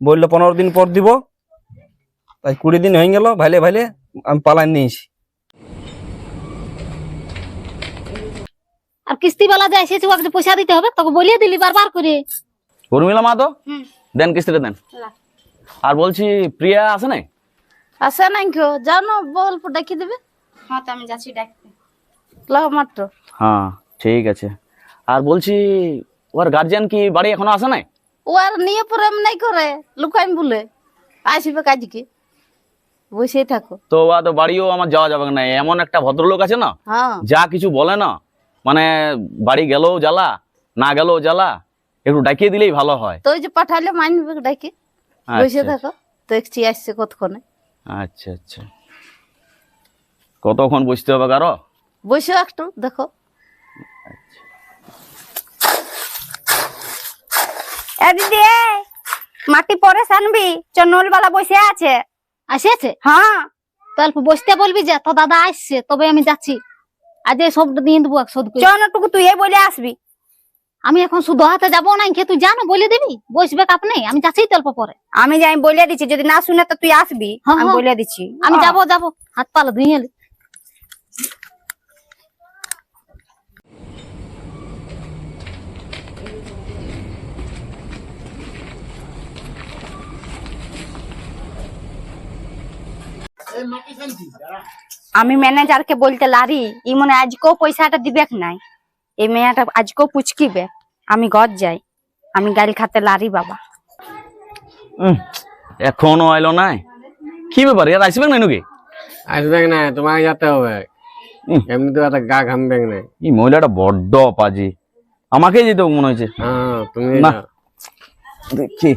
বলল পনেরো দিন পর দিব। তাই কুড়ি দিন হয়ে গেল ভাইলে ভাইলে আমি পালাই নিয়েছি আর কিস্তিওয়ালা যে এসেছে ওকে পয়সা দিতে হবে তোকে বলিয়ে দিলি বারবার করে। উর্মিলা মা তো দেন কিস্তিটা দেন। আর বলছি প্রিয়া আছে নাই? আসে নাই কেউ যাও না বল্প ডেকে দেবে। হ্যাঁ তো আমি যাচ্ছি ডাকতে। লাও মাত্র। হ্যাঁ ঠিক আছে। আর বলছি ওর গার্জিয়ান কি বাড়ি এখনও আসে নাই? ও আর নিয়ে পরে নাই করে লুকাইম বলে। আসবে কাজকে। বসেই থাকো। তো বা তো বাড়িও আমার যাওয়া যাবে না। এমন একটা ভদ্রলোক আছে না হ্যাঁ। যা কিছু বলে না। মানে বাড়ি গেলেও জ্বালা না গেলেও জ্বালা একটু ডাকিয়ে দিলেই ভালো হয়। তো যে পাঠালে মানবে ডাকে। বসে আচ্ছা থাকো দেখছি আসছে কতক্ষণে। আচ্ছা আচ্ছা। কতক্ষণ বসতে হবে কারও? বসে একটু দেখো। দিদি মাটি পরে সানবি চন্নল বালা বসে আছে। আসেছে হ্যাঁ। অল্প বসতে বলবি যে তো দাদা আসছে তবে আমি যাচ্ছি। আজ সবটা দিয়ে দেবো শোধ চনটুকু তুই বলে আসবি। আমি এখন শুধু হাতে যাব না তুই জানো বলে দিবি? বসবে কাপ নেই আমি যাচ্ছি তো অল্প পরে। আমি যাই বলে দিচ্ছি যদি না শুনে তো তুই আসবি হ্যাঁ, আমি হ্যাঁ। বলে দিচ্ছি। আমি যাব যাব। হাত পালা ধুয়ে আমি ম্যানেজারকে বলতে লারি ই মনে আজকেও পয়সাটা দিবে নাই। এই মেয়েটা আজকেও পুচকিবে। আমি ঘর যাই। আমি গাড়ি খাতে লারি বাবা। উম, এখনও আইলো নাই? কি ব্যাপার এর আসবে না নাকি? আসবে না তোমাকে যেতে হবে। এমনি তো একটা গা ঘামবে না এই মহিলাটা বড্ড পাজি আমাকেই যেতে মনে হয়েছে। হ্যাঁ তুমি না। দেখি।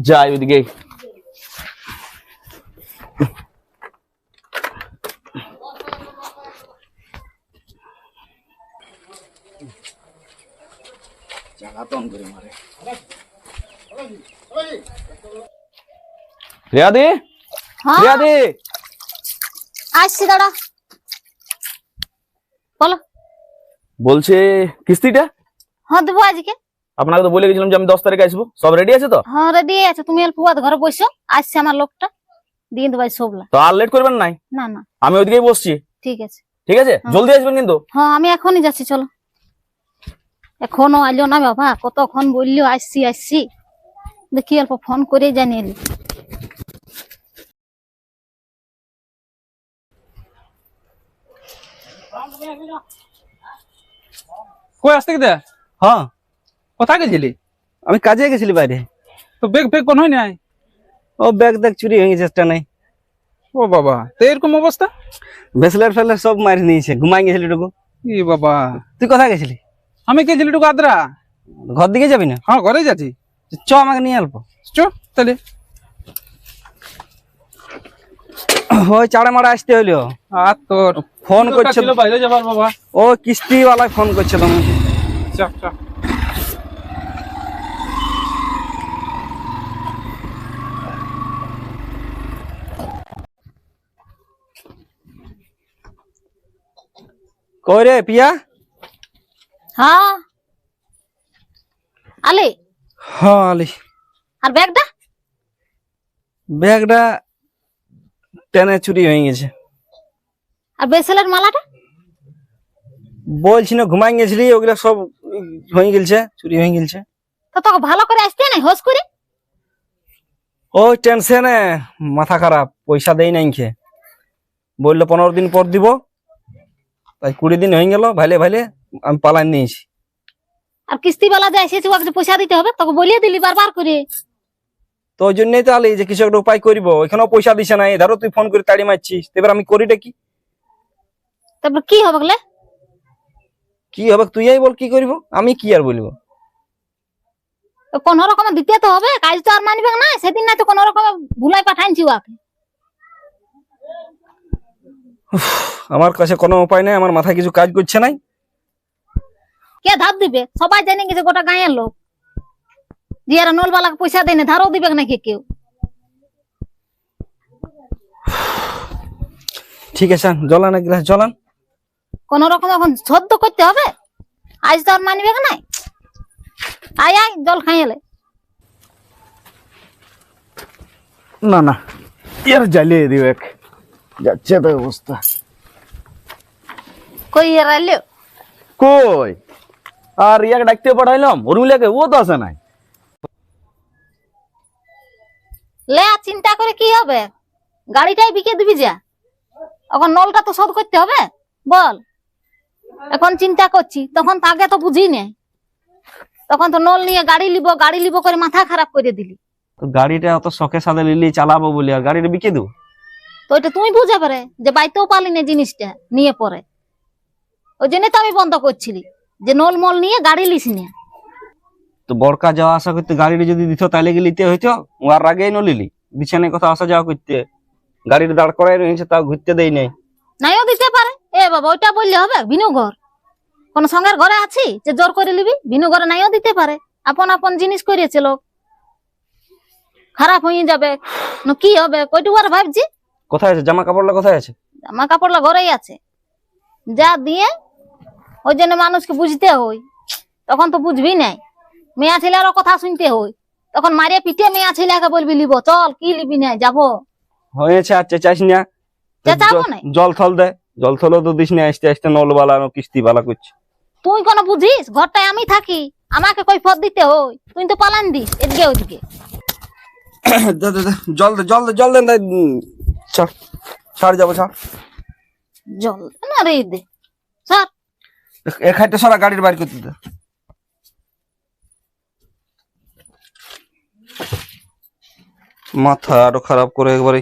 যাই হ্যাঁ? রিয়াদি? আসছি দাঁড়া। বলো। বলছে কিস্তিটা? হ্যাঁ দেবো আজকে। আপনাকে তো বলে গেছিলাম যে আমি দশ তারিখে আসব। সব রেডি আছে তো? হ্যাঁ রেডি আছে। তুমি অল্প ঘরে বসো। আসছে আমার লোকটা। দিয়ে দেবো সবলা। তো আর লেট করবেন নাই? না না। আমি ওইদিকেই বসছি। ঠিক আছে। ঠিক আছে? জলদি আসবেন কিন্তু? হ্যাঁ আমি এখনই যাচ্ছি চলো। এখনও আইলো না বাবা কতক্ষণ বলল আসছি আসছি। দেখি অল্প ফোন করে জানিয়ে কই আসতে কি দে হ্যাঁ। কোথায় গেছিলি? আমি কাজে গেছিলি বাইরে। তো বেগ বেগ কোন হয় নাই? ও ব্যাগ দেখ চুরি হয়ে গেছে একটা নাই। ও বাবা তো এরকম অবস্থা? ভেসলার ফেসলার সব মারি নিয়েছে ঘুমাই গেছিলি টুকু। ই বাবা। তুই কোথায় গেছিলি? আমি গেছিলি টুকু আদ্রা? ঘর দিকে যাবি না? হ্যাঁ ঘরে যাচ্ছি। চ আমাকে নিয়ে অল্প চ তাহলে। ওই চাড়া মারা আসতে হইল। আর তোর ফোন করছে বাইরে যাবার বাবা। ও কিস্তিওয়ালা ফোন করছে তোমাকে চ চ। কই রে পিয়া? হ্যাঁ? আলে? হ্যাঁ আলি। আর ব্যাগটা? ব্যাগটা টেনে চুরি হয়ে গেছে। আর বেসেলের মালাটা? বলছি না ঘুমাই গেছিলি ওগুলা সব হয়ে গেছে চুরি হয়ে গেছে তো তোকে ভালো করে আসতে নাই হোস করে? ওই টেনশনে মাথা খারাপ পয়সা দেই নাই খে বলল পনেরো দিন পর দিব তাই কুড়ি দিন হয়ে গেল ভাইলে ভাইলে। আমি পালাই নিয়েছি আর কিস্তিওয়ালা যে এসেছে ওকে পয়সা দিতে হবে? তোকে বলিয়ে দিলি বারবার করে। তো ওই জন্যই তো আলি যে কিছু একটা উপায় করিব। এখানেও পয়সা দিছে না। ধরো তুই ফোন করে তাড়ি মারছিস। এবার আমি করিটা কি? তারপর কি হবে বলে? কি হবে? তুই বল কি করিব? আমি কি আর বলব? কোন রকম দিতে তো হবে। কাজ তো আর মানবে না। সেদিন না তো কোন রকম ভুলাই পাঠাইছি ওকে আমার কাছে কোনো উপায় নেই। আমার মাথায় কিছু কাজ করছে নাই। কে ধার দিবে? সবাই জানে গেছে গোটা গাঁয়ের লোক। যে এরা নলবালাকে পয়সা দেয় না ধারও দিবে নাকি কেউ? ঠিক আছে জলান এক গ্লাস জলান কোন রকম এখন সদ্য করতে হবে? আজ তো আর মানবে না আয় আয় জল খাই এলে না না এর জ্বালিয়ে দিবে যাচ্ছে তো অবস্থা কই এর আইলো কই? আর ইয়াকে ডাকতে পাঠাইলাম উর্মিলাকে ও তো আসে নাই। লে চিন্তা করে কি হবে? গাড়িটাই বিকে দিবি যা। এখন নলটা তো শোধ করতে হবে বল। এখন চিন্তা করছি তখন তো আগে তো বুঝি নাই তখন তো নল নিয়ে গাড়ি লিব গাড়ি লিব করে মাথা খারাপ করে দিলি। তো গাড়িটা অত শখে সাথে লিলি চালাবো বলি আর গাড়িটা বিকে দেবো তো ওইটা তুমি বুঝে পারে যে বাইতেও পারলি না জিনিসটা নিয়ে পরে। ওই জন্য তো আমি বন্ধ করছিলি। যে নল মল নিয়ে গাড়ি লিস না। তো বরকা যাওয়া আসা করতে গাড়িটা যদি দিত তাহলে কি লিতে হইতো? ও আর আগেই নলিলি বিছানায় কথা আসা যাওয়া করতে। গাড়িটা দাঁড় করাই রয়েছে তাও ঘুরতে দেই নাই। নাইও দিতে পারে। এ বাবা ওইটা বললে হবে? বিনু ঘর। কোন সঙ্গের ঘরে আছি? যে জোর করে নিবি? বিনু ঘরে নাইও দিতে পারে। আপন আপন জিনিস করিয়েছে লোক। খারাপ হয়ে যাবে। ন কি হবে? কইটু আর ভাবছি। কোথায় আছে? জামা কাপড়লা কোথায় আছে? জামা কাপড়লা ঘরেই আছে। যা দিয়ে ওই জন্য মানুষকে বুঝতে হই। তখন তো বুঝবি নাই। মেয়া ছেলেরও কথা শুনতে হই। তখন মারিয়ে পিটে মেয়া ছেলেকে বলবি লিব চল কি লিবি না যাব? হয়েছে আর চেঁচাইস না। চেঁচাবো নাই। জল থল দে। জল থলও তো দিস না আস্তে আস্তে নল বালানো কিস্তি বালা করছে। তুই কোনো বুঝিস? ঘরটায় আমি থাকি। আমাকে কই ফদ দিতে হই। তুই তো পালান দিস এদিকে ওদিকে। দে, দে, দে, জল দে জল দে জল দেন ছাড় ছাড় যাব ছাড়। জল না রে দে। স্যার এক হাইটে সারা গাড়ির বাইর করতে দে। মাথা আরও খারাপ করে একবারে।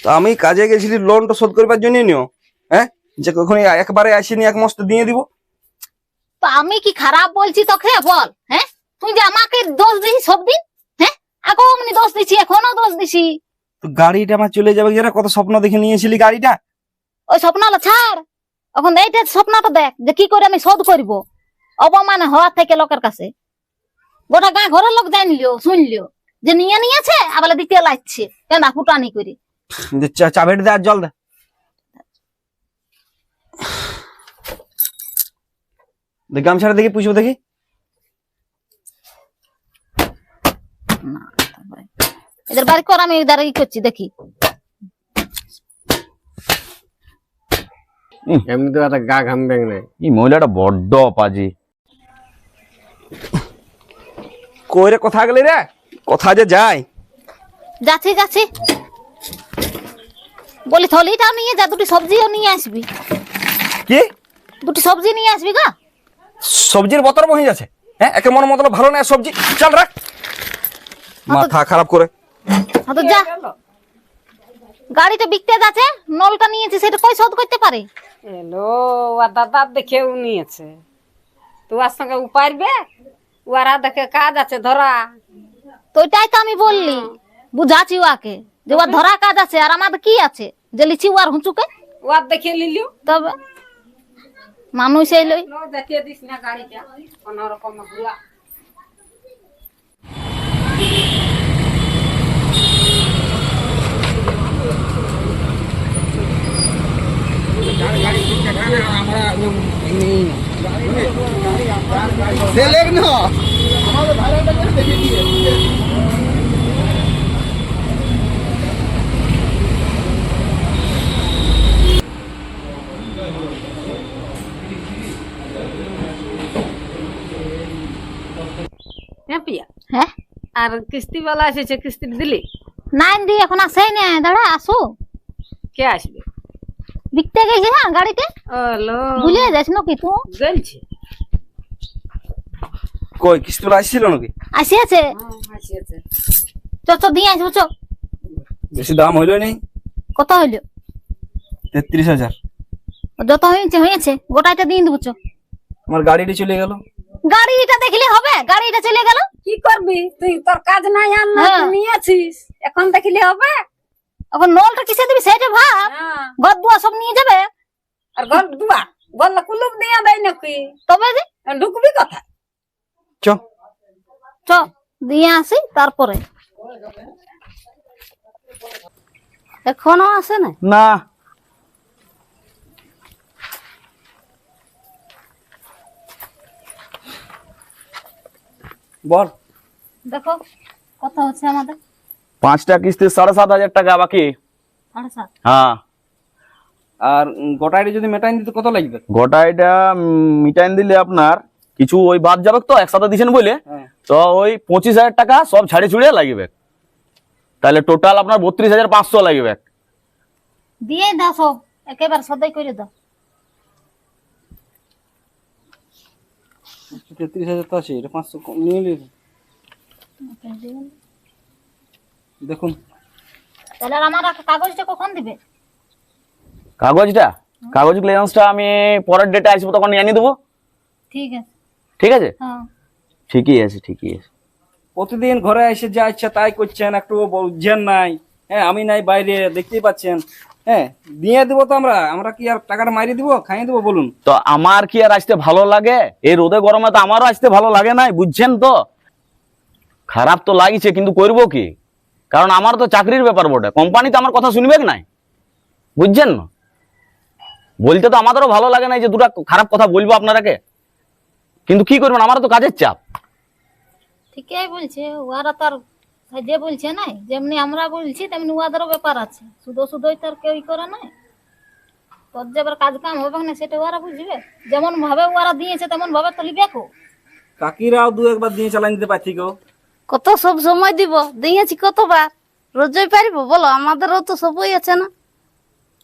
তা আমি কাজে গেছিলি লোনটা শোধ করবার জন্য নিও। হ্যাঁ? যে কখন একবারে আসিনি এক মস্ত দিয়ে দিব। তো আমি কি খারাপ বলছি তোকে? বল হ্যাঁ? তুই যে আমাকে দোষ দিস সব দিন হ্যাঁ? আগেও আমি দোষ দিছি এখনও দোষ দিছি। তো গাড়িটা আমার চলে যাবে যারা কত স্বপ্ন দেখে নিয়েছিলি গাড়িটা? ওই স্বপ্নটা ছাড়। এখন এইটা স্বপ্নটা দেখ যে কি করে আমি শোধ করব। অপমান হওয়ার থেকে লোকের কাছে। গোটা গাঁ ঘরের লোক জানলিও শুনলিও যে নিয়ে নিয়েছে আবার দিতে লাগছে কেনা ফুটানি করে? চাবিটা দে আর জল দে। গামছাটা দেখি পুষবো দেখি। এদের বাড়ি কর আমি এদের কি করছি দেখি। এমনি তো একটা গা ঘামবে না এই মহিলাটা বড্ড অপাজি। কইরে কথা গেলি রে? কথা যে যায় যাচ্ছি যাচ্ছি। বলি থলিটা নিয়ে যা দুটি সবজিও নিয়ে আসবি। কি? দুটি সবজি নিয়ে আসবি গা। সবজির বতর বহি যাচ্ছে। হ্যাঁ একে মনে মতলব ভালো না সবজি। চল রাখ। মাথা খারাপ করে। হ্যাঁ তো যা। গাড়িটা বিকতে যাচ্ছে নলটা নিয়েছি সেটা কই শোধ করতে পারে? এলো ওর দাদার দেখেও নিয়েছে। তোমার সঙ্গে ও পারবে? ওরা দেখে কাজ আছে ধরা। তো ওইটাই তো আমি বললি। বুঝাচ্ছি ওকে যে ওর ধরা কাজ আছে আর আমাদের কি আছে? যে লিচি ওর হুঁচুকে? ওর দেখে লিলিও তবে মানুষ এলই দেখিয়ে দিস না গাড়িটা কোনোরকম ঘুরা হ্যাঁ পিয়া। হ্যাঁ? আর কিস্তিওয়ালা এসেছে কিস্তি দিলি? নাইন দি এখন আসেই না দাঁড়া আসো। কে আসবে? বিকতে গেছে হ্যাঁ গাড়িতে? ওলো ভুলে যাস নাকি তুই? গেলছে। কই কিস্তুলা আসছিল নাকি? আসিয়াছে আসিয়াছে চ চ দিয়ে আসব চ। বেশি দাম হইল নেই কত হইল? তেত্রিশ হাজার। যত হয়েছে হয়েছে। গোটাইটা দিয়ে দেবো চ। আমার গাড়িটি চলে গেল। গাড়িটা দেখলে হবে? গাড়িটা চলে গেল? কি করবি? তুই তোর কাজ নাই আর না হ্যাঁ। তুই নিয়েছিস এখন দেখলি হবে? এখন নলটা কিসে দিবি সেটা ভাব। হ্যাঁ। ঘর দুয়া সব নিয়ে যাবে। আর ঘর দুয়া? বললে কুলুপ দিয়ে দেয় নাকি? তবে যে ঢুকবি কোথায়? চ। চ দিয়ে আসি তারপরে। এখনও আসে না? না। বল। দেখো কত হচ্ছে আমাদের। পাঁচটা কিস্তি সাড়ে সাত হাজার টাকা বাকি? হ্যাঁ। আর গোটাইটা যদি মেটাই দিতে কত লাগবে? গোটা এটা মিটাইন দিলে আপনার কিছু ওই বাদ যাবে তো একসাথে দিছেন বলে হ্যাঁ। তো ওই পঁচিশ হাজার টাকা সব ছাড়ে ছুড়ে লাগবে। তাহলে টোটাল আপনার বত্রিশ হাজার পাঁচশো লাগবে। দিয়ে দাও সব একেবারে সদাই করে দাও। তেত্রিশ হাজার তো আছে এটা পাঁচশো কম নিয়ে নিলি। দেখুন। তাহলে আমার কাগজটা কখন দিবে? কাগজটা? কাগজ ক্লিয়ারেন্সটা আমি পরের ডেটে আসব তখন নিয়ে আনিয়ে দেবো। ঠিক আছে। ঠিক আছে? হ্যাঁ। ঠিকই আছে ঠিকই আছে। প্রতিদিন ঘরে এসে যা ইচ্ছা তাই করছেন একটু বুঝছেন নাই। হ্যাঁ আমি নাই বাইরে দেখতেই পাচ্ছেন। হ্যাঁ দিয়ে দেবো তো আমরা। আমরা কি আর টাকাটা মারিয়ে দিব খাইয়ে দেবো বলুন। তো আমার কি আর আসতে ভালো লাগে? এই রোদে গরমে তো আমারও আসতে ভালো লাগে নাই বুঝছেন তো? খারাপ তো লাগছে কিন্তু করব কি? কারণ আমার তো চাকরির ব্যাপার বটে। কোম্পানি তো আমার কথা শুনবে নাই? বুঝছেন না? বলতে তো আমাদেরও ভালো লাগে না যে দুটা খারাপ কথা বলব আপনারাকে। কিন্তু কি করবেন? আমারও তো কাজের চাপ। ঠিকই বলছে ওরা তো আর যে বলছে নাই যেমনি আমরা বলছি তেমনি ওদেরও ব্যাপার আছে। শুধু শুধুই তো আর কেউ ই করে নাই। তোর যে এবার কাজ কাম হবে না সেটা ওরা বুঝবে। যেমন ভাবে ওরা দিয়েছে তেমন ভাবে তো লিবে কো। কাকিরাও দু একবার দিয়ে চালাই দিতে পারছি গো। কত সব সময় দিব? দিয়েছি কতবার? রোজই পারিব? বলো আমাদেরও তো সবই আছে না।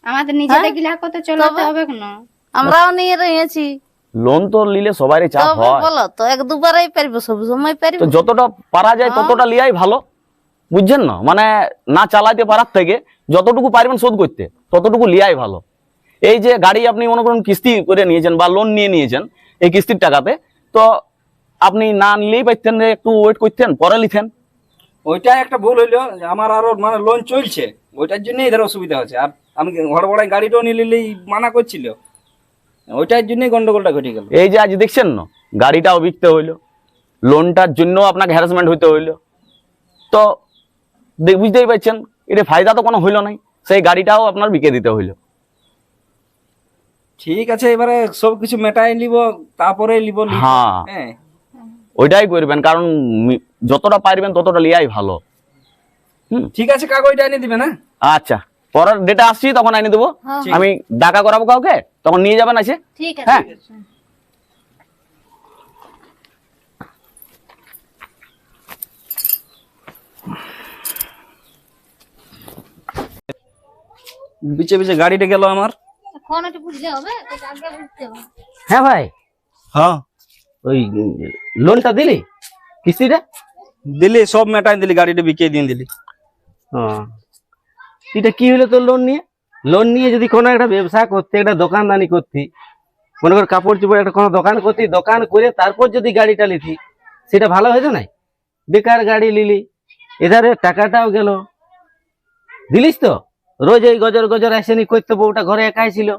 আমাদের নিজেদের হ্যাঁ? গিলা কত চলাতে তবে- হবে না আমরাও নিয়ে রয়েছি। লোন তো নিলে সবারই চাপ তবে হয়। বলো তো এক দুবারই পারিব সব সময় পারিব? যতটা পারা যায় ততটা লিয়াই ভালো। বুঝছেন না? মানে না চালাইতে পারার থেকে যতটুকু পারবেন শোধ করতে ততটুকু লিয়াই ভালো। এই যে গাড়ি আপনি মনে করুন কিস্তি করে নিয়েছেন বা লোন নিয়ে নিয়েছেন এই কিস্তির টাকাতে তো আপনি না নিলেই পারতেন যে একটু ওয়েট করতেন পরে লিখেন। ওইটাই একটা ভুল হইল যে আমার আরও মানে লোন চলছে ওইটার জন্যই এদের অসুবিধা হচ্ছে। আর আমি হড়বড়ায় গাড়িটাও নিলেই মানা করছিল। ওইটার জন্যই গন্ডগোলটা ঘটে গেল। এই যে আজ দেখছেন না গাড়িটাও বিকতে হইল লোনটার জন্য আপনাকে হ্যারাসমেন্ট হইতে হইল। তো বুঝতেই পারছেন এটা ফায়দা তো কোনো হইল নাই সেই গাড়িটাও আপনার বিকে দিতে হইল। ঠিক আছে এবারে সব কিছু মেটাই নিব তারপরে নিব হ্যাঁ। হ্যাঁ। ওইটাই করবেন কারণ যতটা পারবেন ততটা লিয়াই ভালো। ঠিক আছে কাগজটা এনে দিবে না আচ্ছা পরের ডেটা আসছি তখন এনে দেবো। হ্যাঁ। আমি ডাকা করাবো কাউকে? তখন নিয়ে যাবেন আছে। হ্যাঁ। বিচে বিচে গাড়িটা গেল আমার। এখন একটু বুঝতে হবে আগে বুঝতে হবে। হ্যাঁ ভাই। হ্যাঁ। ওই লোনটা দিলি? কিস্তিটা? দিলি সব মেটাই দিলি গাড়িটা বিকিয়ে দিয়ে দিলি। ও। এটা কি হলো তোর লোন নিয়ে? লোন নিয়ে যদি কোনো একটা ব্যবসা করতে একটা দোকানদানি করতি মনে কর কাপড় চোপড় একটা কোনো দোকান করতি দোকান করে তারপর যদি গাড়িটা লিতি সেটা ভালো হতো না বেকার গাড়ি লিলি এধারে টাকাটাও গেল। দিলিস তো? রোজ এই গজর গজর আসেনি করতে বউটা ঘরে একাই ছিল।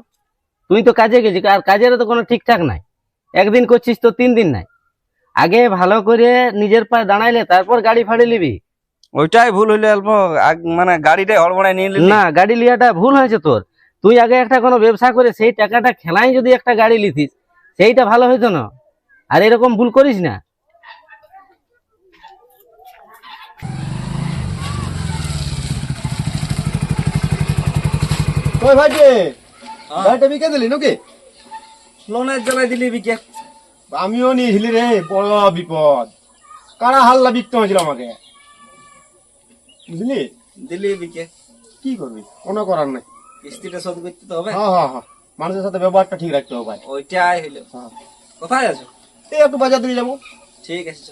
তুই তো কাজে গেছিস আর কাজেরও তো কোনো ঠিকঠাক নাই। একদিন করছিস তো তিন দিন নাই। আগে ভালো করে নিজের পায়ে দাঁড়াইলে তারপর গাড়ি ফাড়ি নিবি। ওইটাই ভুল হইলে অল্প মানে গাড়িটাই হড়বড়ায় নিয়ে না গাড়ি লিয়াটা ভুল হয়েছে তোর। তুই আগে একটা কোনো ব্যবসা করে সেই টাকাটা খেলাই যদি একটা গাড়ি লিতিস সেইটা ভালো হইতো না। আর এরকম ভুল করিস না। ওই ভাইকে গাড়িটা বিকে দিলি নাকি? লোনের জ্বালাই দিলি বিকে। আমিও নিয়েছিলি রে বড় বিপদ। কারা হাল্লা বিকতে হয়েছিল আমাকে? বুঝলি দিলি বিকে। কি করবি? কোনো করার নাই। কিস্তিটা শোধ করতে তো হবে। হ্যাঁ হ্যাঁ হ্যাঁ। মানুষের সাথে ব্যবহারটা ঠিক রাখতে হবে ভাই। ওইটাই হইল। হ্যাঁ। কোথায় আছো? এই একটু বাজার দিয়ে যাব। ঠিক আছে।